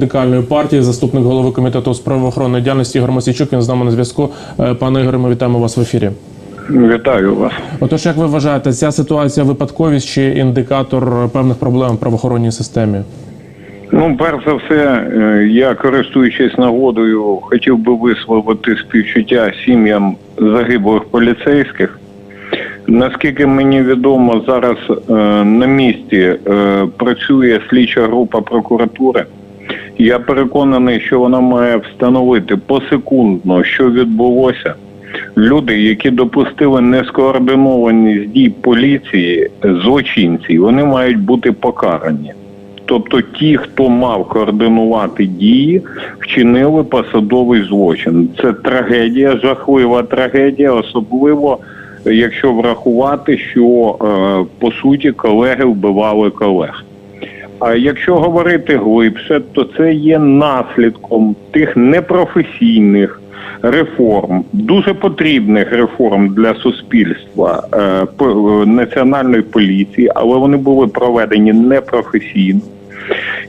радикальної партії, заступник голови комітету з правоохоронної діяльності Ігор Мосійчук. Він з нами на зв'язку. Е, Пане Ігоре, ми вітаємо вас в ефірі. Вітаю вас. Отож, як ви вважаєте, ця ситуація випадковість чи індикатор певних проблем в правоохоронній системі? Ну, перш за все, е, я користуючись нагодою, хотів би висловити співчуття сім'ям загиблих поліцейських. Наскільки мені відомо, зараз е, на місці працює слідча група прокуратури. Я переконаний, що вона має встановити посекундно, що відбулося. Люди, які допустили нескоординованість дій поліції, злочинці, вони мають бути покарані. Тобто ті, хто мав координувати дії, вчинили посадовий злочин. Це трагедія, жахлива трагедія, особливо якщо врахувати, що е, по суті колеги вбивали колег. А якщо говорити глибше, то це є наслідком тих непрофесійних реформ, дуже потрібних реформ для суспільства е, е, національної поліції, але вони були проведені непрофесійно.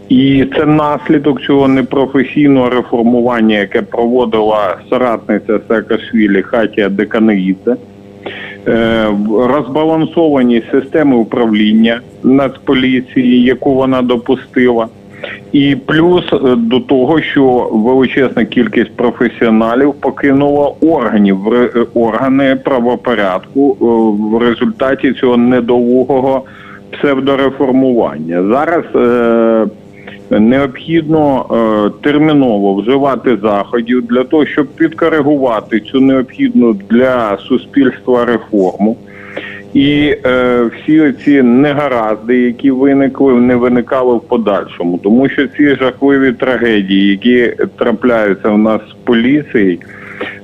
І це наслідок цього непрофесійного реформування, яке проводила соратниця Саакашвілі Хатія Деканаїдзе. Е, розбалансованість системи управління Нацполіції, яку вона допустила. І плюс е, до того, що величезна кількість професіоналів покинула органів е, органи правопорядку е, в результаті цього недолугого псевдореформування. Зараз е, необхідно е, терміново вживати заходів для того, щоб підкоригувати цю необхідну для суспільства реформу. І е, всі ці негаразди, які виникли, не виникали в подальшому, тому що ці жахливі трагедії, які трапляються в нас з поліції,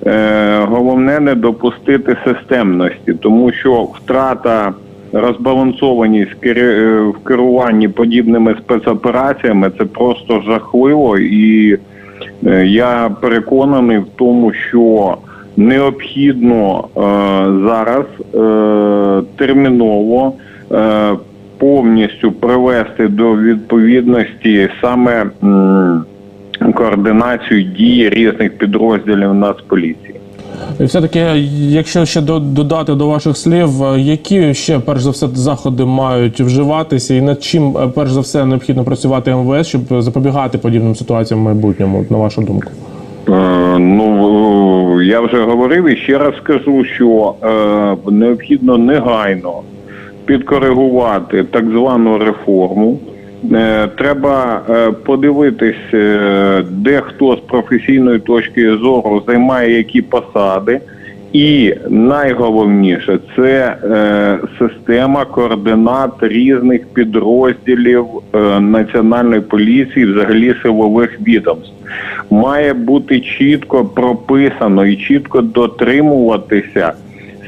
е, головне не допустити системності, тому що втрата розбалансованість в е, керуванні подібними спецопераціями це просто жахливо, і е, я переконаний в тому, що необхідно е, зараз е, терміново е, повністю привести до відповідності саме м, координацію дії різних підрозділів Нацполіції. І все-таки, якщо ще до- додати до ваших слів, е, які ще перш за все заходи мають вживатися, і над чим е, перш за все необхідно працювати МВС, щоб запобігати подібним ситуаціям в майбутньому, на вашу думку? Ну я вже говорив і ще раз скажу, що е, необхідно негайно підкоригувати так звану реформу. Е, Треба е, подивитись, е, де хто з професійної точки зору займає які посади. І найголовніше це е, система координат різних підрозділів е, національної поліції, взагалі силових відомств. Має бути чітко прописано і чітко дотримуватися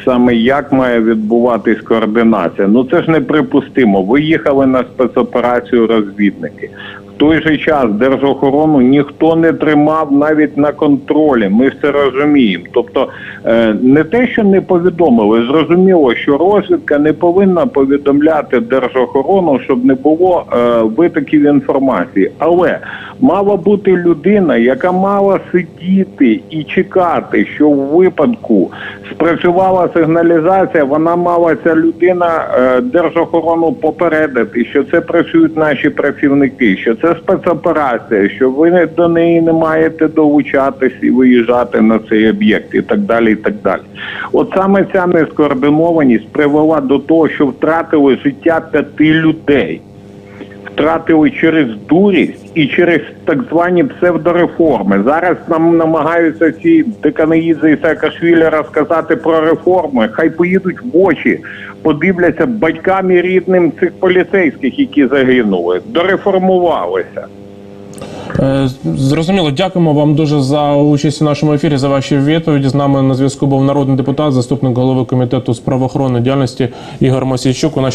саме як має відбуватись координація. Ну це ж неприпустимо. Ви їхали на спецоперацію розвідники. Той же час держохорону ніхто не тримав навіть на контролі. Ми це розуміємо. Тобто е, не те, що не повідомили, зрозуміло, що розвідка не повинна повідомляти держохорону, щоб не було е, витоків інформації. Але мала бути людина, яка мала сидіти і чекати, що в випадку спрацювала сигналізація, вона мала ця людина е, держохорону попередити, що це працюють наші працівники, що це спецоперація, що ви до неї не маєте долучатись і виїжджати на цей об'єкт, і так далі. І так далі. От саме ця нескоординованість привела до того, що втратили життя п'яти людей втратили через дурість і через так звані псевдореформи. Зараз нам намагаються ці Деканаїдзе і Саакашвілі розказати про реформи. Хай поїдуть в очі, подивляться батькам і рідним цих поліцейських, які загинули, дореформувалися. Е, Зрозуміло, дякуємо вам дуже за участь у нашому ефірі, за ваші відповіді. З нами на зв'язку був народний депутат, заступник голови комітету з правоохоронної діяльності Ігор Мосійчук.